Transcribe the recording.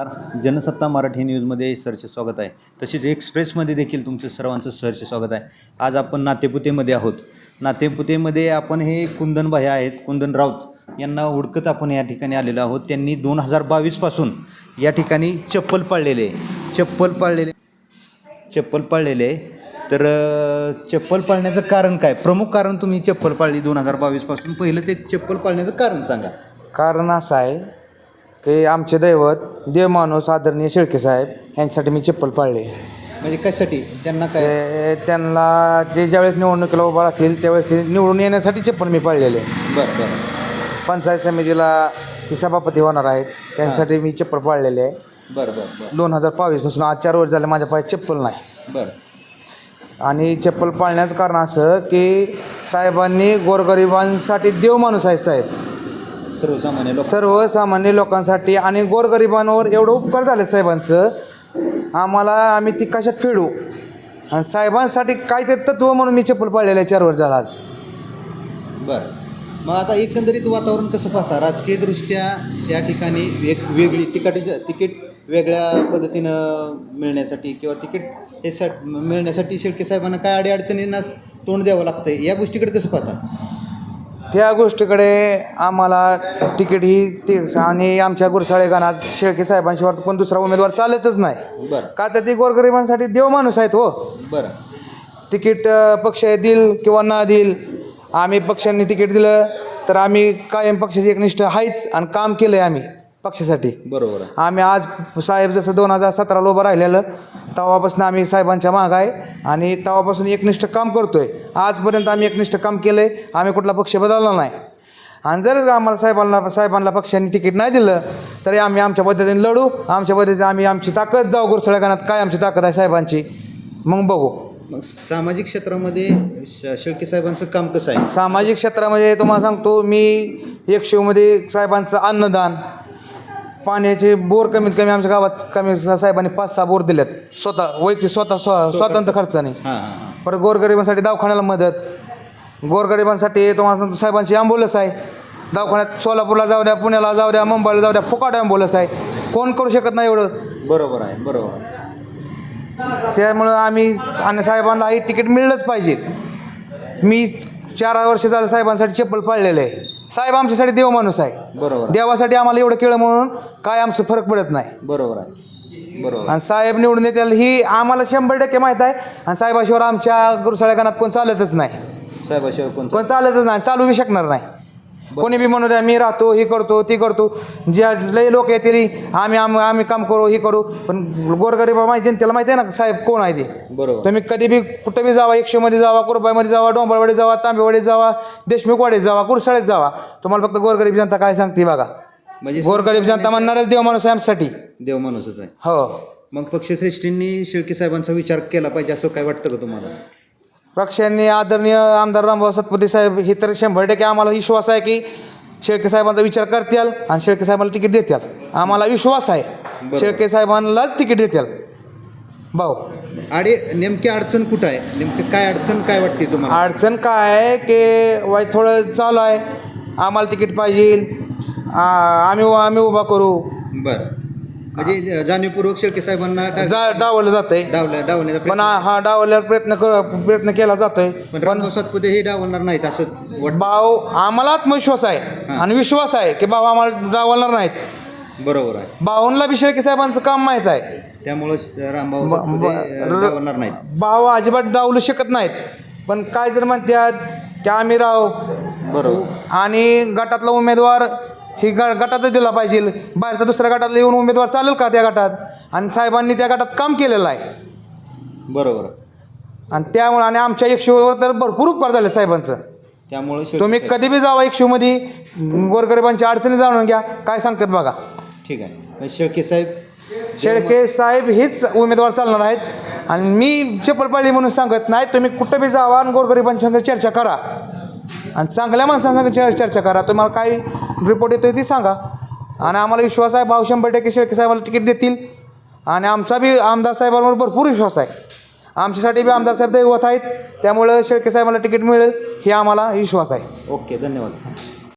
नमस्कार. जनसत्ता मराठी न्यूजमध्ये सरचे स्वागत आहे. तसेच एक्सप्रेसमध्ये देखील तुमचं सर्वांचं सरचे स्वागत आहे. आज आपण नातेपुतेमध्ये आहोत. नातेपुतेमध्ये आपण हे कुंदन भाई आहेत कुंदन राऊत यांना हुडकत आपण या ठिकाणी आलेलो आहोत. त्यांनी दोन हजार बावीसपासून या ठिकाणी चप्पल पाळलेले आहे. चप्पल पाळलेले चप्पल पाळलेले आहे. तर चप्पल पाळण्याचं कारण काय? प्रमुख कारण तुम्ही चप्पल पाळली दोन हजार बावीसपासून पहिलं ते चप्पल पाळण्याचं कारण सांगा. कारण असं आहे की आमचे दैवत देवमाणूस आदरणीय शेळके साहेब यांच्यासाठी मी चप्पल पाळले. म्हणजे कशासाठी? त्यांना काय? ते त्यांना जे ज्यावेळेस निवडणुकीला उभा राहतील त्यावेळेस ते निवडून येण्यासाठी चप्पल मी पाळलेले. बरं बरं. पंचायत समितीला ते सभापती होणार आहेत त्यांच्यासाठी मी चप्पल पाळलेले. आहे बरं बरं बरं. दोन हजार बावीसपासून आज चार वर्ष झाले माझ्या पायात चप्पल नाही. बरं. आणि चप्पल पाळण्याचं कारण असं की साहेबांनी गोरगरिबांसाठी देव माणूस आहे साहेब. सर्वसामान्य लोक सर्वसामान्य लोकांसाठी आणि गोरगरिबांवर एवढं उपकार झाले साहेबांचं. आम्हाला आम्ही ती कशात फेडू? आणि साहेबांसाठी काहीतरी तत्व म्हणून मी चप्पल पाळलेलं आहे चार वर्ष झाला आज. बरं. मग आता एकंदरीत वातावरण कसं पाहता? राजकीयदृष्ट्या त्या ठिकाणी एक वेगळी तिकीट तिकीट वेगळ्या पद्धतीनं मिळण्यासाठी किंवा तिकीट हे सा मिळण्यासाठी शेळके साहेबांना काय अडीअडचणींना तोंड द्यावं लागतं या गोष्टीकडे कसं पाहता? त्या गोष्टीकडे आम्हाला तिकीट ही ती आणि आमच्या गुरसाळे गाणात शेळके साहेबांशिवाय कोण दुसरा उमेदवार चालतच नाही. बरं. का तर ती गोरगरिबांसाठी देव माणूस आहेत हो. बरं. तिकीट अ, पक्ष देईल किंवा ना देईल आम्ही पक्षांनी तिकीट दिलं तर आम्ही कायम पक्षाची एकनिष्ठ आहेच आणि काम केलं आहे आम्ही. पक्षासाठी. बरोबर आहे. आम्ही आज साहेब जसं दोन हजार सतराला उभं राहिलेलं तेव्हापासून आम्ही साहेबांच्या माग आहे आणि तेव्हापासून एकनिष्ठ काम करतोय. आजपर्यंत आम्ही एकनिष्ठ काम केलं आहे आम्ही कुठला पक्ष बदलला नाही. आणि जर आम्हाला साहेबांना साहेबांना पक्षांनी तिकीट नाही दिलं तरी आम्ही आमच्या पद्धतीने लढू. आमच्या पद्धतीने आम्ही आमची ताकद जाऊ गुरसळ्या गाण्यात काय आमची ताकद आहे साहेबांची? मग बघू. मग सामाजिक क्षेत्रामध्ये शेळके साहेबांचं काम कसं आहे? सामाजिक क्षेत्रामध्ये तुम्हाला सांगतो मी एक शिवमध्ये साहेबांचं अन्नदान पाण्याचे बोर कमीत कमी आमच्या गावात कमी साहेबांनी पाच सहा बोर दिल्यात स्वतः वैयक्तिक स्वतः स्व स्वतंत्र खर्चाने. हां हां हां. परत गोरगरिबांसाठी दवाखान्याला मदत. गोरगरिबांसाठी तुम्हाला सांगतो साहेबांची ॲम्ब्युलन्स आहे. दवाखान्यात सोलापूरला जाऊ द्या पुण्याला जाऊ द्या मुंबईला जाऊ द्या फुकाट ॲम्ब्युलन्स आहे. कोण करू शकत नाही एवढं? बरोबर आहे बरोबर आहे. त्यामुळं आम्ही आणि साहेबांना ही तिकीट मिळलंच पाहिजे. मी चार वर्ष झालं साहेबांसाठी चप्पल पाळलेलं आहे. साहेब आमच्यासाठी देव माणूस आहे. बरोबर. देवासाठी आम्हाला एवढं केलं म्हणून काय आमचं फरक पडत नाही. बरोबर आहे. बरोबर आणि साहेब निवडून येतील ही आम्हाला शंभर टक्के माहीत आहे. आणि साहेबाशिवाय आमच्या गुरुसाळ्या गाणात कोण चालतच नाही. साहेबाशिवाय कोण कोण चालतच नाही चालू बी शकणार नाही. कोणी बी म्हणू द्या मी राहतो हे करतो ती करतो. ज्या लय लोक येतील आम्ही आम आम्ही काम करू हे करू. पण गोरगरीबा माहिती जनतेला माहिती आहे ना साहेब कोण आहे ते? बरोबर. तुम्ही कधी बी कुठं बी जावा एकशेमध्ये जावा कुरबाईमध्ये जावा डोंबरवाडीत जावा तांबेवाडीत जावा देशमुखवाडीत जावा कुरसाळीत जावा. तुम्हाला फक्त गोरगरीब जनता काय सांगते बघा. म्हणजे गोरगरीब जनता म्हणणारच देव माणूस आहे आमच्यासाठी. देव माणूसच आहे. हो. मग पक्षश्रेष्ठींनी शेळके साहेबांचा विचार केला पाहिजे असं काय वाटतं का तुम्हाला? पक्षांनी आदरणीय आमदार रामभाऊ सतपती साहेब हे तर शंभर टक्के आम्हाला विश्वास आहे की शेळके साहेबांचा विचार करतील आणि शेळके साहेबांना तिकीट देतील. आम्हाला विश्वास आहे. शेळके साहेबांनाच तिकीट देतील. भाऊ. आणि नेमकी अडचण कुठं आहे? नेमकं काय अडचण काय वाटते तुम्हाला? अडचण काय आहे की वाई थोडं चालू आहे. आम्हाला तिकीट पाहिजे. आम्ही आम्ही उभा करू. बरं. म्हणजे जाणीवपूर्वक शेळके साहेबांना जा डावलं जातंय. डावल्या डावण्याचा पण प्रयत्न हा डावल्याचा प्रयत्न कर प्रयत्न केला जातोय. पण रामभाऊ सातपुते हे डावलणार नाहीत असं भाऊ आम्हाला आत्मविश्वास आहे आणि विश्वास आहे की भाऊ आम्हाला डावलणार नाहीत. बरोबर आहे. भाऊंला बी शेळके साहेबांचं काम माहीत आहे. त्यामुळं रामभाऊ सातपुते अं, डावलणार नाहीत. भाऊ अजिबात डावलू शकत नाहीत. पण काय जर म्हणतात की आम्ही राव बरोबर. आणि गटातला उमेदवार ही ग गटातच दिला पाहिजे. बाहेरचा दुसऱ्या गटातला येऊन उमेदवार चालेल का त्या गटात? आणि साहेबांनी त्या गटात काम केलेलं आहे. बरोबर. आणि त्यामुळे आणि आमच्या एकशेवर तर भरपूर उपकार झाले साहेबांचं. त्यामुळे तुम्ही कधी बी जावा एकशेमध्ये गोरगरिबांच्या अडचणी जाणून घ्या. काय सांगतात बघा. ठीक आहे. शेळके साहेब शेळके साहेब हेच उमेदवार चालणार आहेत. आणि मी चप्पलपाळी म्हणून सांगत नाही. तुम्ही कुठं बी जावा आणि गोरगरिबांच्या संग चर्चा करा. आणि चांगल्या माणसांसंग चर चर्चा करा. तुम्हाला काही रिपोर्ट येतोय ती सांगा. आणि आम्हाला विश्वास आहे भाऊ शंभर टक्के शेळके साहेबाला तिकीट देतील. आणि आमचा बी आमदार साहेबांवर भरपूर विश्वास आहे. आमच्यासाठी बी आमदार साहेब दैवत आहेत. त्यामुळं शेळके साहेबाला तिकीट मिळेल हे आम्हाला विश्वास आहे. ओके धन्यवाद.